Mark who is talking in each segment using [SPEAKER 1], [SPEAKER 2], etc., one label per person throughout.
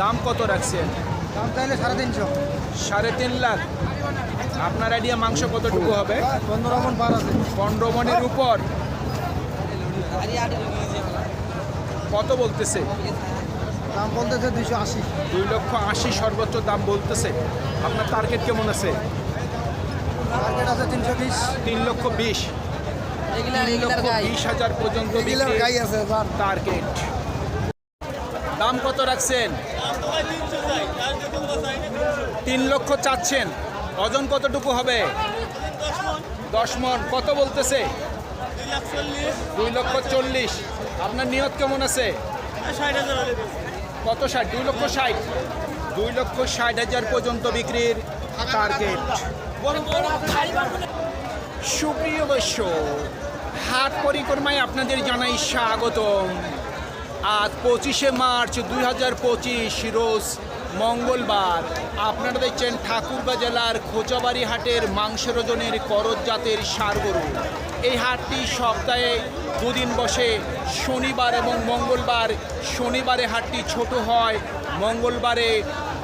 [SPEAKER 1] দাম কত রাখছেন?
[SPEAKER 2] দাম চাইলে সাড়ে তিনশো।
[SPEAKER 1] সাড়ে তিন লাখ। আপনার আইডিয়া মাংস কতটুকু হবে?
[SPEAKER 2] পনেরো মন আছে।
[SPEAKER 1] পনেরো মনের উপর। কত বলতেছে?
[SPEAKER 2] দাম বলতেছে দুইশো আশি।
[SPEAKER 1] দুই লক্ষ আশি সর্বোচ্চ দাম বলতেছে। আপনার টার্গেট কেমন আছে?
[SPEAKER 2] মার্কেট আছে তিনশো বিশ।
[SPEAKER 1] তিন লক্ষ বিশ। তিন লক্ষ বিশ হাজার পর্যন্ত টার্গেট কত রাখছেন? তিন লক্ষ চাচ্ছেন। ওজন কতটুকু হবে? দশ মন। কত বলতেছে? দুই লক্ষ চল্লিশ। আপনার নিয়ত কেমন আছে? কত ষাট? দুই লক্ষ ষাট। দুই লক্ষ ষাট হাজার পর্যন্ত বিক্রির টার্গেট সুপ্রিয় বৈশ্য হাট পরিক্রমায় আপনাদের জানাই স্বাগতম। আজ পঁচিশে মার্চ দুই হাজার পঁচিশ, রোজ মঙ্গলবার। আপনারা দেখছেন ঠাকুরবা জেলার খোঁচাবাড়ি হাটের মাংসের ওজনের করজ জাতের সার গরু এই হাটটি সপ্তাহে দুদিন বসে, শনিবার এবং মঙ্গলবার। শনিবারে হাটটি ছোট হয়, মঙ্গলবারে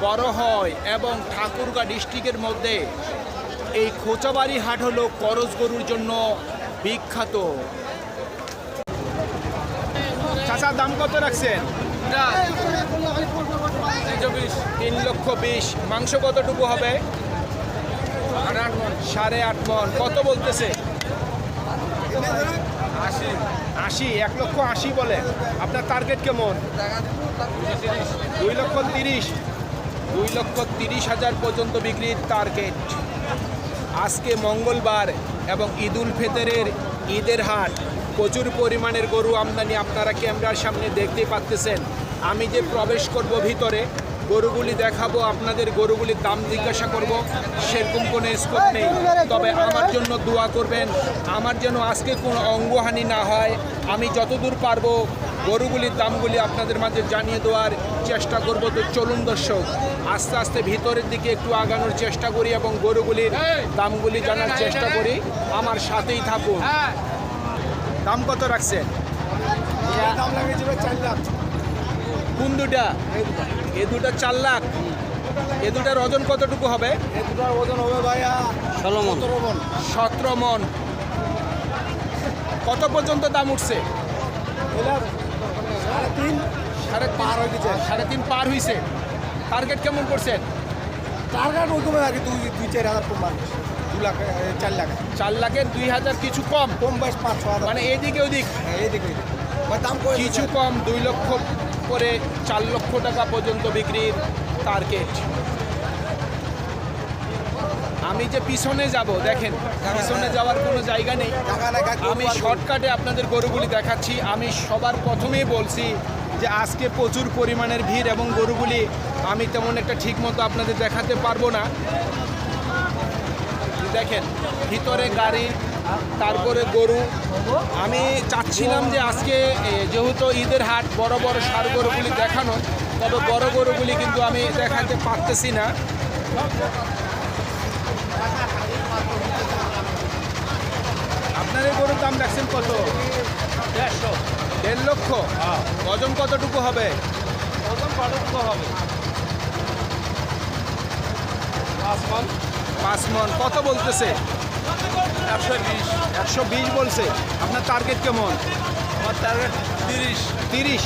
[SPEAKER 1] বড় হয় এবং ঠাকুরগা ডিস্ট্রিক্টের মধ্যে। এই খোঁচাবাড়ি হাট হলো করজ গরুর জন্য বিখ্যাত। চাচা দাম কত রাখছেন? তিন লক্ষ বিশ। মাংস কতটুকু হবে? সাড়ে আট মন। কত বলতেছে? আশি। আশি এক লক্ষ আশি বলে। আপনার টার্গেট কেমন? দুই লক্ষ তিরিশ। দুই লক্ষ তিরিশ হাজার পর্যন্ত বিক্রির টার্গেট আজকে মঙ্গলবার এবং ঈদুল ফেতরের ঈদের হাট। প্রচুর পরিমাণের গরু আমদানি আপনারা ক্যামেরার সামনে দেখতে পাচ্তেছেন। আমি যে প্রবেশ করব ভিতরে, গরুগুলি দেখাবো, আপনাদের গরুগুলির দাম জিজ্ঞাসা করব, সেরকম কোনো স্কোপ নেই। তবে আমার জন্য দোয়া করবেন, আমার যেন আজকে কোনো অঙ্গহানি না হয়। আমি যতদূর পারব গরুগুলির দামগুলি আপনাদের মাঝে জানিয়ে দেওয়ার চেষ্টা করব। তো চলুন দর্শক, আস্তে আস্তে ভিতরের দিকে একটু আগানোর চেষ্টা করি এবং গরুগুলির দামগুলি জানার চেষ্টা করি। আমার সাথেই থাকুন। দাম কত রাখছে?
[SPEAKER 2] দাম লাগিয়েছিল চার লাখ।
[SPEAKER 1] কোন দুটা? এ দুটা চার লাখ। এ দুটার ওজন কতটুকু হবে?
[SPEAKER 2] এই দুটার ওজন হবে ভাইয়া
[SPEAKER 3] ষোলো মন।
[SPEAKER 2] সতেরো মন।
[SPEAKER 1] সতেরো মন। কত পর্যন্ত দাম উঠছে?
[SPEAKER 2] সাড়ে তিন
[SPEAKER 1] সাড়ে
[SPEAKER 2] পার হয়ে গেছে
[SPEAKER 1] সাড়ে তিন পার হয়েছে টার্গেট কেমন করছেন?
[SPEAKER 2] টার্গেট ওই কমে আর কি দুই দুই চার হাজার আর দু লাখ চার লাখ।
[SPEAKER 1] চার লাখের দুই হাজার কিছু কম?
[SPEAKER 2] কম বাইশ পাঁচ ছ হাজার।
[SPEAKER 1] মানে এদিকে ওদিক?
[SPEAKER 2] হ্যাঁ, এইদিকে। দাম
[SPEAKER 1] কিছু কম দুই লক্ষ করে চার লক্ষ টাকা পর্যন্ত বিক্রির টার্গেট আমি যে পিছনে যাব দেখেন পিছনে যাওয়ার কোনো জায়গা নেই। আমি শর্টকাটে আপনাদের গরুগুলি দেখাচ্ছি। আমি সবার প্রথমেই বলছি যে আজকে প্রচুর পরিমাণের ভিড় এবং গরুগুলি আমি তেমন একটা ঠিক মতো আপনাদের দেখাতে পারব না। দেখেন ভিতরে গাড়ি তারপরে গরু। আমি চাচ্ছিলাম যে আজকে যেহেতু ঈদের হাট বড় বড় সার গরুগুলি দেখানো তবে বড় গরুগুলি কিন্তু আমি দেখাতে পারতেছি না। আপনার এই গরুর দাম রাখছেন কত? দেড়শো। দেড় লক্ষ? ওজন কতটুকু হবে? ওজন কতটুকু হবে? পাঁচ মন। পাঁচ মন কত বলতেছে? একশো বিশ। একশো বিশ বলছে। আপনার টার্গেট কেমন? আমার টার্গেট তিরিশ। তিরিশ?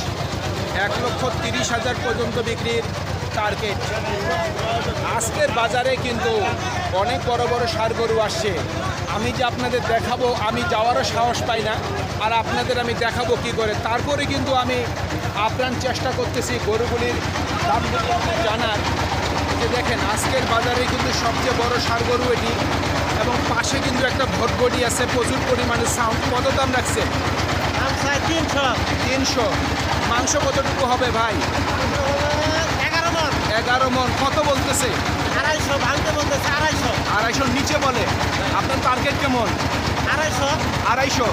[SPEAKER 1] এক লক্ষ তিরিশ হাজার পর্যন্ত বিক্রির টার্গেট আজকের বাজারে কিন্তু অনেক বড় বড় সার গরু আসছে। আমি যে আপনাদের দেখাবো আমি যাওয়ারও সাহস পাই না। আর আপনাদের আমি দেখাবো কি করে। তারপরে কিন্তু আমি আপ্রাণ চেষ্টা করতেছি গরুগুলির দামগুলি জানার। যে দেখেন আজকের বাজারে কিন্তু সবচেয়ে বড় সার গরু এটি। এবং পাশে কিন্তু একটা ভটভটি আছে প্রচুর পরিমাণে সাউন্ড কত দাম রাখছে
[SPEAKER 3] তিনশো।
[SPEAKER 1] তিনশো। মাংস কতটুকু হবে ভাই?
[SPEAKER 3] এগারো মন।
[SPEAKER 1] এগারো মন। কত বলতেছে?
[SPEAKER 3] আড়াইশো ভাঙতে বলতেছে আড়াইশো।
[SPEAKER 1] আড়াইশোর নিচে বলে। আপনার টার্গেট কেমন?
[SPEAKER 3] আড়াইশো।
[SPEAKER 1] আড়াইশো।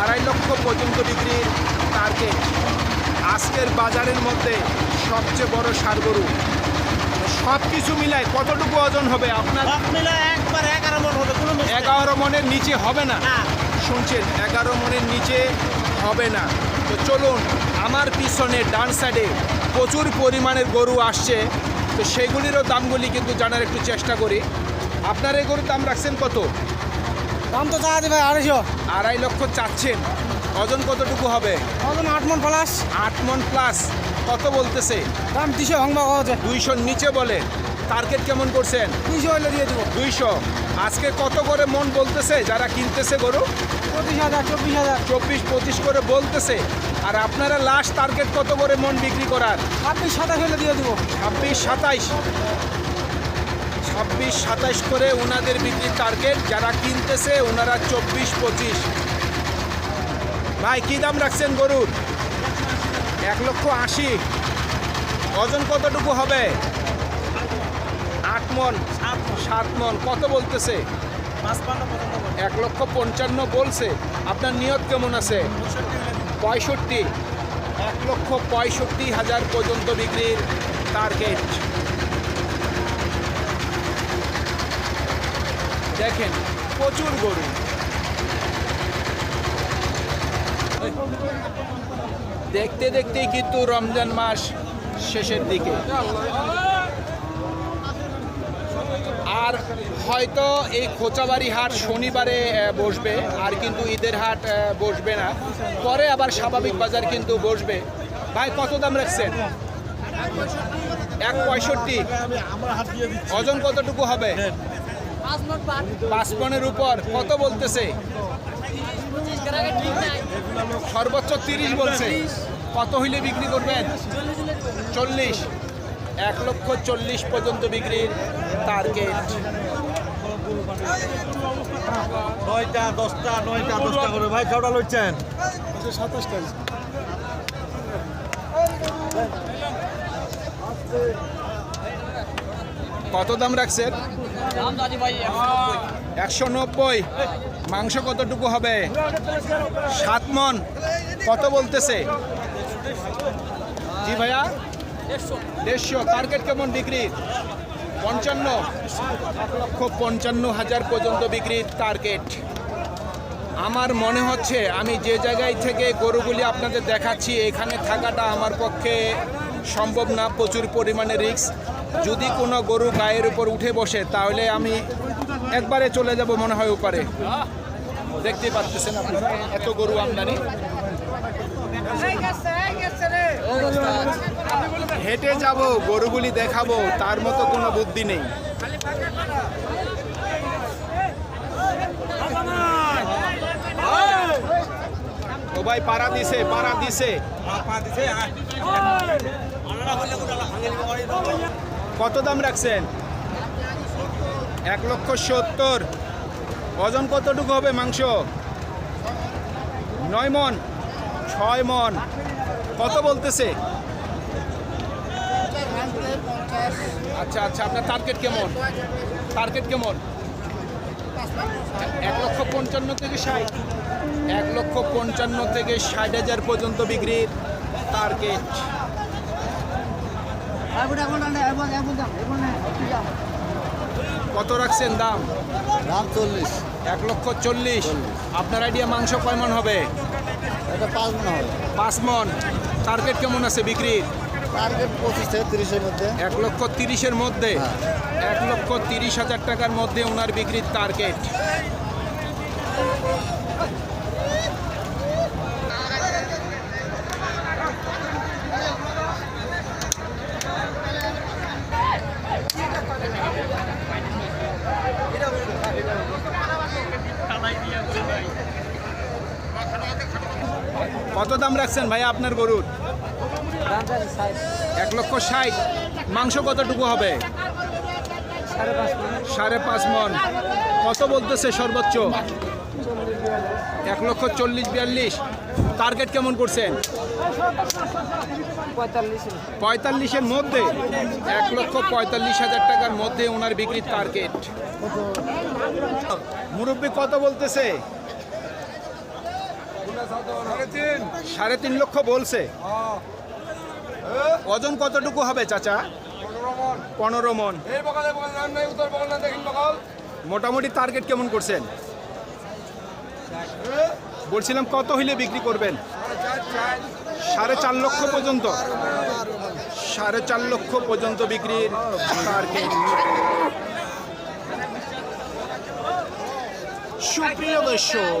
[SPEAKER 1] আড়াই লক্ষ পর্যন্ত বিক্রির টার্গেট আজকের বাজারের মধ্যে সবচেয়ে বড় সার গরু। সব কিছু মিলায় কতটুকু ওজন হবে আপনার?
[SPEAKER 3] সব মিলে একবার এগারো মন হবে কোনো
[SPEAKER 1] এগারো মনের নিচে হবে না?
[SPEAKER 3] না
[SPEAKER 1] শুনছেন এগারো মনের নিচে হবে না। তো চলুন আমার পিছনে ডান সাইডে প্রচুর পরিমাণের গরু আসছে। তো সেগুলিরও দামগুলি কিন্তু জানার একটু চেষ্টা করি। আপনার এই গরুর দাম রাখছেন কত?
[SPEAKER 2] দাম তো চা দেবে আড়াইশো।
[SPEAKER 1] আড়াই লক্ষ চাচ্ছেন। ওজন কতটুকু হবে?
[SPEAKER 2] ওজন আট মন প্লাস
[SPEAKER 1] আট মন প্লাস কত বলতেছে?
[SPEAKER 2] দাম দুশো হচ্ছে
[SPEAKER 1] দুইশোর নিচে বলে। টার্গেট কেমন করছেন?
[SPEAKER 2] দুইশো হলে দিয়ে দেবো।
[SPEAKER 1] দুইশো। আজকে কত করে মন বলতেছে? যারা কিনতেছে গরু?
[SPEAKER 2] পঁচিশ হাজার চব্বিশ হাজার।
[SPEAKER 1] চব্বিশ পঁচিশ করে বলতেছে। আর আপনারা লাস্ট টার্গেট কত করে মন বিক্রি করার?
[SPEAKER 2] ছাব্বিশ সাতাশ হলে দিয়ে দেবো।
[SPEAKER 1] ছাব্বিশ সাতাইশ। ছাব্বিশ সাতাইশ করে ওনাদের বিক্রির টার্গেট যারা কিনতেছে ওনারা চব্বিশ পঁচিশ। ভাই কী দাম রাখছেন গরুর? এক লক্ষ আশি। ওজন কতটুকু হবে? আট মন সাত মন কত বলতেছে? এক লক্ষ পঞ্চান্ন বলছে। আপনার নিয়ত কেমন আছে? পঁয়ষট্টি এক লক্ষ পঁয়ষট্টি হাজার পর্যন্ত বিক্রির টার্গেট দেখেন প্রচুর গরু। দেখতে দেখতেই কিন্তু রমজান মাস শেষের দিকে। আর হয়তো এই খোঁচাবাড়ি হাট শনিবারে বসবে আর কিন্তু ঈদের হাট বসবে না। পরে আবার স্বাভাবিক বাজার কিন্তু বসবে। ভাই কত দাম রাখছেন? এক পঁয়ষট্টি। ওজন কতটুকু হবে? পাঁচ উপর। কত বলতেছে? সর্বোচ্চ তিরিশ বলছে। কত হইলে বিক্রি করবেন? চল্লিশ। এক লক্ষ চল্লিশ পর্যন্ত বিক্রির টার্গেট।
[SPEAKER 3] নয়টা দশটা নয়টা দশটা করে। ভাই কেউটা লইছেন?
[SPEAKER 2] সাতাশটা।
[SPEAKER 1] কত দাম রাখছেন একশো নব্বই। মাংস কতটুকু হবে? সাত মন। কত বলতেছে? জি ভাইয়া? দেড়শো। টার্গেট কেমন বিক্রি? পঞ্চান্ন। এক লক্ষ পঞ্চান্ন হাজার পর্যন্ত বিক্রির টার্গেট। আমার মনে হচ্ছে আমি যে জায়গায় থেকে গরুগুলি আপনাদের দেখাচ্ছি, এখানে থাকাটা আমার পক্ষে সম্ভব না। প্রচুর পরিমাণে রিস্ক। যদি কোনো গরু গায়ের উপর উঠে বসে, তাহলে আমি একবারে চলে যাব মনে হয় ওপারে। দেখতে পাচ্ছেন এত গরু আমদানি। হেঁটে যাব, গরুগুলি দেখাবো, তার মতো কোনো বুদ্ধি নেই। ও পাড়া দিছে পাড়া দিছে। কত দাম রাখছেন? এক লক্ষ সত্তর। ওজন কতটুকু হবে মাংস? নয় মন। ছয় মন। কত বলতেছে? আচ্ছা আচ্ছা আপনার টার্গেট কেমন? টার্গেট কেমন? এক লক্ষ পঞ্চান্ন থেকে ষাট। এক লক্ষ পঞ্চান্ন থেকে ষাট হাজার পর্যন্ত বিক্রির টার্গেট কত রাখছেন দাম?
[SPEAKER 2] দাম চল্লিশ।
[SPEAKER 1] এক লক্ষ চল্লিশ। আপনার আইডিয়া মাংস কয় মন হবে?
[SPEAKER 2] এটা পাঁচ মনে হবে।
[SPEAKER 1] পাঁচ মন। টার্গেট কেমন আছে বিক্রির
[SPEAKER 2] টার্গেট পঁচিশ থেকে তিরিশের মধ্যে।
[SPEAKER 1] এক লক্ষ তিরিশের মধ্যে? এক লক্ষ তিরিশ হাজার টাকার মধ্যে ওনার বিক্রির টার্গেট কত দাম রাখছেন ভাইয়া আপনার গরুর? এক লক্ষ ষাট। মাংস কতটুকু হবে? সাড়ে পাঁচ মন। কত বলতেছে সর্বোচ্চ? এক লক্ষ চল্লিশ বিয়াল্লিশ। টার্গেট কেমন করছেন? পঁয়তাল্লিশের মধ্যে। এক লক্ষ পঁয়তাল্লিশ হাজার টাকার মধ্যে ওনার বিক্রির টার্গেট। মুরব্বী কত বলতেছে? সাড়ে তিন। লক্ষ বলছে। ওজন কতটুকু হবে চাচা? পনেরো মন। মোটামুটি টার্গেট কেমন করছেন? বলছিলাম কত হইলে বিক্রি করবেন? সাড়ে চার লক্ষ পর্যন্ত। সাড়ে চার লক্ষ পর্যন্ত বিক্রির টার্গেট সুপ্রিয় দর্শক